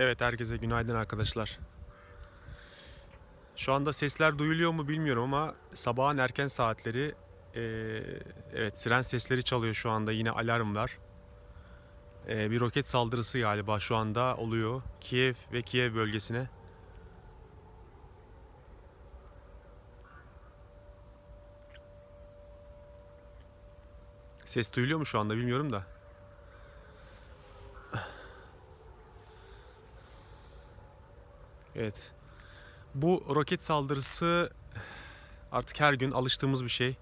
Evet herkese günaydın arkadaşlar. Şu anda sesler duyuluyor mu bilmiyorum ama sabahın erken saatleri eee, evet siren sesleri çalıyor şu anda yine alarm var. Eee, bir roket saldırısı galiba şu anda oluyor Kiev ve Kiev bölgesine. Ses duyuluyor mu şu anda bilmiyorum da. Evet. Bu roket saldırısı artık her gün alıştığımız bir şey.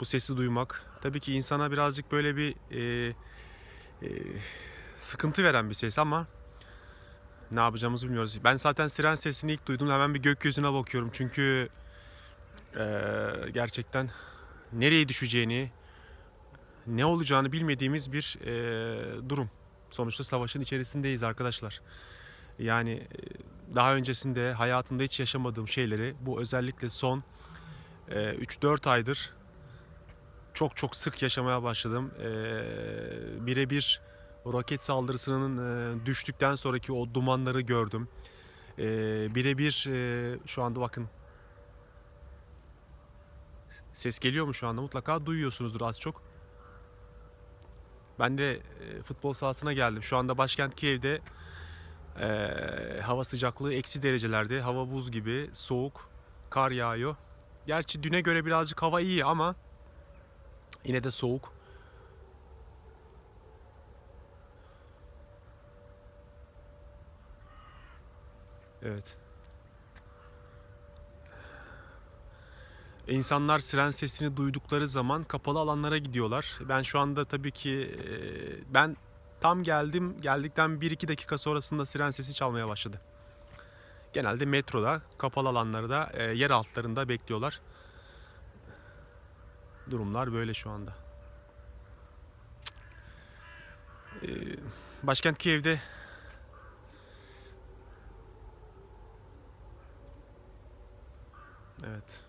Bu sesi duymak. Tabii ki insana birazcık böyle bir e, e, sıkıntı veren bir ses ama ne yapacağımızı bilmiyoruz. Ben zaten siren sesini ilk duydum hemen bir gökyüzüne bakıyorum. Çünkü e, gerçekten nereye düşeceğini, ne olacağını bilmediğimiz bir e, durum. Sonuçta savaşın içerisindeyiz arkadaşlar. Yani e, daha öncesinde hayatımda hiç yaşamadığım şeyleri bu özellikle son e, 3-4 aydır çok çok sık yaşamaya başladım. E, Birebir roket saldırısının e, düştükten sonraki o dumanları gördüm. E, Birebir e, şu anda bakın ses geliyor mu şu anda mutlaka duyuyorsunuzdur az çok. Ben de e, futbol sahasına geldim. Şu anda başkent Kiev'de ee, hava sıcaklığı eksi derecelerde. Hava buz gibi soğuk. Kar yağıyor. Gerçi düne göre birazcık hava iyi ama yine de soğuk. Evet. İnsanlar siren sesini duydukları zaman kapalı alanlara gidiyorlar. Ben şu anda tabii ki e, ben Tam geldim, geldikten 1-2 dakika sonrasında siren sesi çalmaya başladı. Genelde metroda, kapalı alanlarda, e, yer altlarında bekliyorlar. Durumlar böyle şu anda. E, başkent Kiev'de Evet.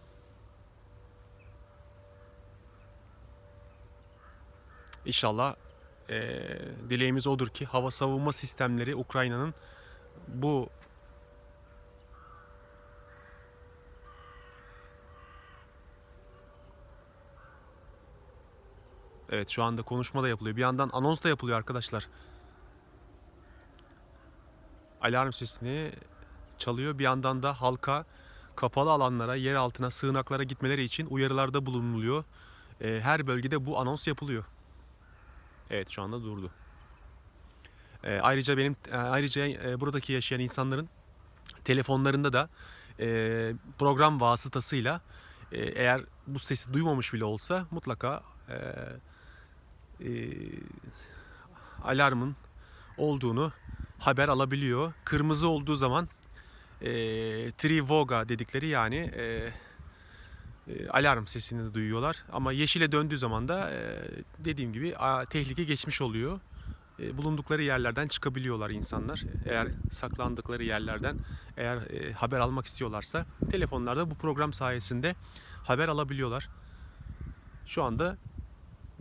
İnşallah e, dileğimiz odur ki hava savunma sistemleri Ukrayna'nın bu Evet şu anda konuşma da yapılıyor. Bir yandan anons da yapılıyor arkadaşlar. Alarm sesini çalıyor. Bir yandan da halka kapalı alanlara, yer altına, sığınaklara gitmeleri için uyarılarda bulunuluyor. E, her bölgede bu anons yapılıyor. Evet şu anda durdu. E, ayrıca benim e, ayrıca e, buradaki yaşayan insanların telefonlarında da e, program vasıtasıyla e, eğer bu sesi duymamış bile olsa mutlaka e, e, alarmın olduğunu haber alabiliyor. Kırmızı olduğu zaman e, Trivoga dedikleri yani e, alarm sesini duyuyorlar. Ama yeşile döndüğü zaman da e, dediğim gibi tehlike geçmiş oluyor. E, bulundukları yerlerden çıkabiliyorlar insanlar. Eğer saklandıkları yerlerden eğer e, haber almak istiyorlarsa telefonlarda bu program sayesinde haber alabiliyorlar. Şu anda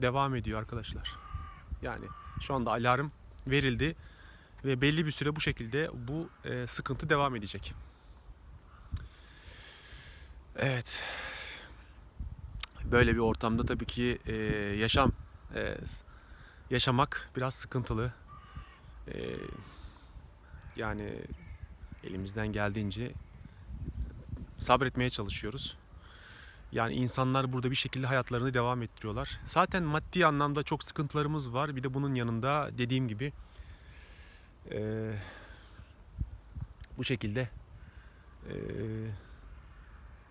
devam ediyor arkadaşlar. Yani şu anda alarm verildi ve belli bir süre bu şekilde bu sıkıntı devam edecek. Evet böyle bir ortamda tabii ki e, yaşam e, yaşamak biraz sıkıntılı. E, yani elimizden geldiğince sabretmeye çalışıyoruz. Yani insanlar burada bir şekilde hayatlarını devam ettiriyorlar. Zaten maddi anlamda çok sıkıntılarımız var. Bir de bunun yanında dediğim gibi e, bu şekilde e,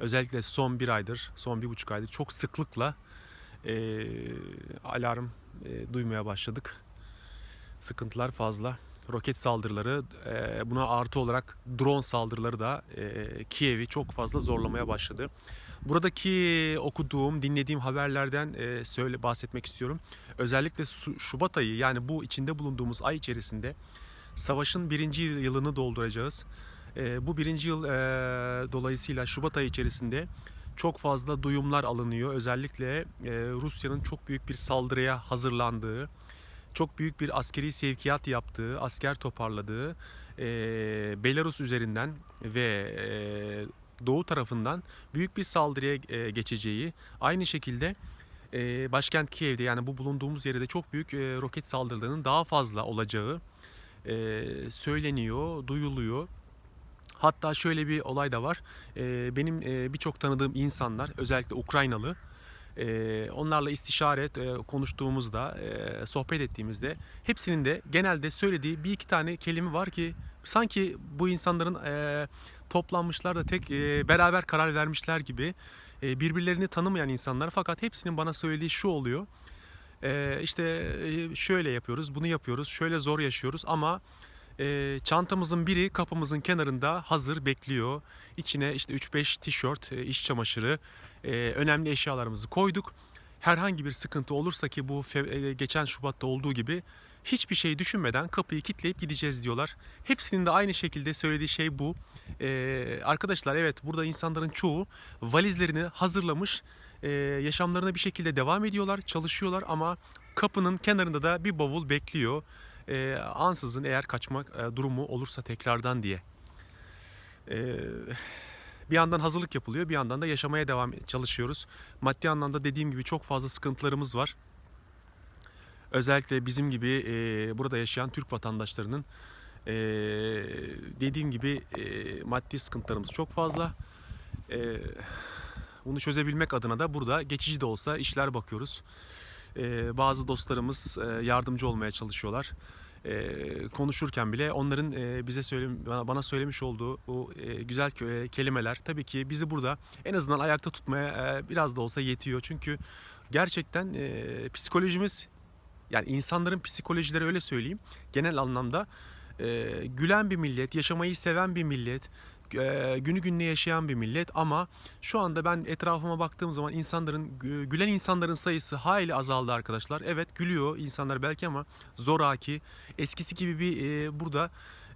özellikle son bir aydır, son bir buçuk aydır çok sıklıkla e, alarm e, duymaya başladık. Sıkıntılar fazla. Roket saldırıları, e, buna artı olarak drone saldırıları da e, Kiev'i çok fazla zorlamaya başladı. Buradaki okuduğum, dinlediğim haberlerden e, söyle bahsetmek istiyorum. Özellikle Şubat ayı yani bu içinde bulunduğumuz ay içerisinde savaşın birinci yılını dolduracağız. E, bu birinci yıl e, dolayısıyla Şubat ayı içerisinde çok fazla duyumlar alınıyor. Özellikle e, Rusya'nın çok büyük bir saldırıya hazırlandığı, çok büyük bir askeri sevkiyat yaptığı, asker toparladığı, e, Belarus üzerinden ve e, doğu tarafından büyük bir saldırıya e, geçeceği, aynı şekilde e, başkent Kiev'de yani bu bulunduğumuz yerde çok büyük e, roket saldırılarının daha fazla olacağı e, söyleniyor, duyuluyor. Hatta şöyle bir olay da var. E, benim e, birçok tanıdığım insanlar, özellikle Ukraynalı, e, onlarla istişare e, konuştuğumuzda, e, sohbet ettiğimizde hepsinin de genelde söylediği bir iki tane kelime var ki sanki bu insanların e, toplanmışlar da tek e, beraber karar vermişler gibi e, birbirlerini tanımayan insanlar fakat hepsinin bana söylediği şu oluyor. E, işte e, şöyle yapıyoruz, bunu yapıyoruz, şöyle zor yaşıyoruz ama e, çantamızın biri kapımızın kenarında hazır bekliyor. İçine işte 3-5 tişört, e, iş çamaşırı, e, önemli eşyalarımızı koyduk. Herhangi bir sıkıntı olursa ki bu e, geçen Şubat'ta olduğu gibi hiçbir şey düşünmeden kapıyı kilitleyip gideceğiz diyorlar. Hepsinin de aynı şekilde söylediği şey bu. E, arkadaşlar evet burada insanların çoğu valizlerini hazırlamış, e, yaşamlarına bir şekilde devam ediyorlar, çalışıyorlar ama kapının kenarında da bir bavul bekliyor. E, ansızın eğer kaçmak e, durumu olursa tekrardan diye. E, bir yandan hazırlık yapılıyor, bir yandan da yaşamaya devam çalışıyoruz. Maddi anlamda dediğim gibi çok fazla sıkıntılarımız var. Özellikle bizim gibi e, burada yaşayan Türk vatandaşlarının e, dediğim gibi e, maddi sıkıntılarımız çok fazla. E, bunu çözebilmek adına da burada geçici de olsa işler bakıyoruz. E, bazı dostlarımız e, yardımcı olmaya çalışıyorlar. E, konuşurken bile onların e, bize söyle, bana, bana söylemiş olduğu o e, güzel e, kelimeler tabii ki bizi burada en azından ayakta tutmaya e, biraz da olsa yetiyor. Çünkü gerçekten e, psikolojimiz yani insanların psikolojileri öyle söyleyeyim genel anlamda e, gülen bir millet, yaşamayı seven bir millet, e, günü gününe yaşayan bir millet ama şu anda ben etrafıma baktığım zaman insanların gü- gülen insanların sayısı hayli azaldı arkadaşlar. Evet gülüyor insanlar belki ama zoraki eskisi gibi bir e, burada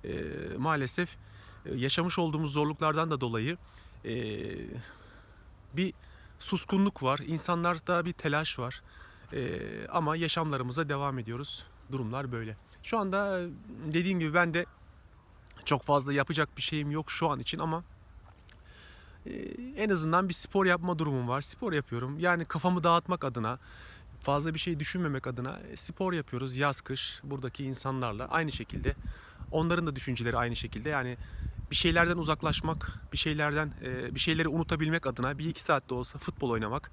e, maalesef e, yaşamış olduğumuz zorluklardan da dolayı e, bir suskunluk var. İnsanlarda bir telaş var. E, ama yaşamlarımıza devam ediyoruz. Durumlar böyle. Şu anda e, dediğim gibi ben de çok fazla yapacak bir şeyim yok şu an için ama e, en azından bir spor yapma durumum var. Spor yapıyorum. Yani kafamı dağıtmak adına, fazla bir şey düşünmemek adına e, spor yapıyoruz yaz kış buradaki insanlarla aynı şekilde. Onların da düşünceleri aynı şekilde. Yani bir şeylerden uzaklaşmak, bir şeylerden e, bir şeyleri unutabilmek adına bir iki saatte olsa futbol oynamak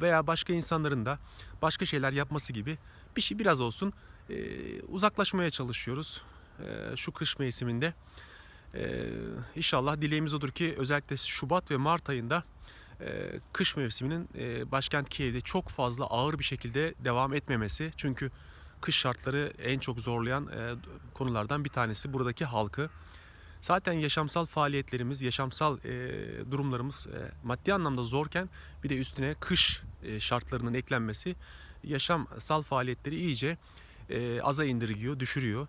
veya başka insanların da başka şeyler yapması gibi bir şey biraz olsun uzaklaşmaya çalışıyoruz şu kış mevsiminde. E, inşallah dileğimiz odur ki özellikle Şubat ve Mart ayında e, kış mevsiminin e, başkent Kiev'de çok fazla ağır bir şekilde devam etmemesi. Çünkü kış şartları en çok zorlayan e, konulardan bir tanesi buradaki halkı. Zaten yaşamsal faaliyetlerimiz, yaşamsal e, durumlarımız e, maddi anlamda zorken bir de üstüne kış e, şartlarının eklenmesi yaşamsal faaliyetleri iyice e, aza indirgiyor, düşürüyor.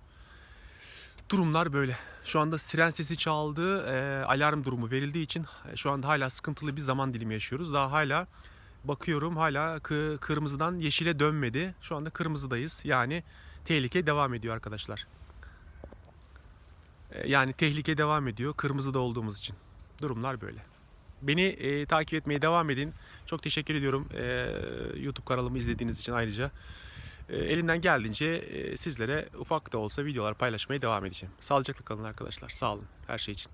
Durumlar böyle. Şu anda siren sesi çaldı, e, alarm durumu verildiği için e, şu anda hala sıkıntılı bir zaman dilimi yaşıyoruz. Daha hala bakıyorum hala kı- kırmızıdan yeşile dönmedi. Şu anda kırmızıdayız. Yani tehlike devam ediyor arkadaşlar. E, yani tehlike devam ediyor kırmızıda olduğumuz için. Durumlar böyle. Beni e, takip etmeye devam edin. Çok teşekkür ediyorum e, YouTube kanalımı izlediğiniz için ayrıca. E, elimden geldiğince e, sizlere ufak da olsa videolar paylaşmaya devam edeceğim. Sağlıcakla kalın arkadaşlar. Sağ olun her şey için.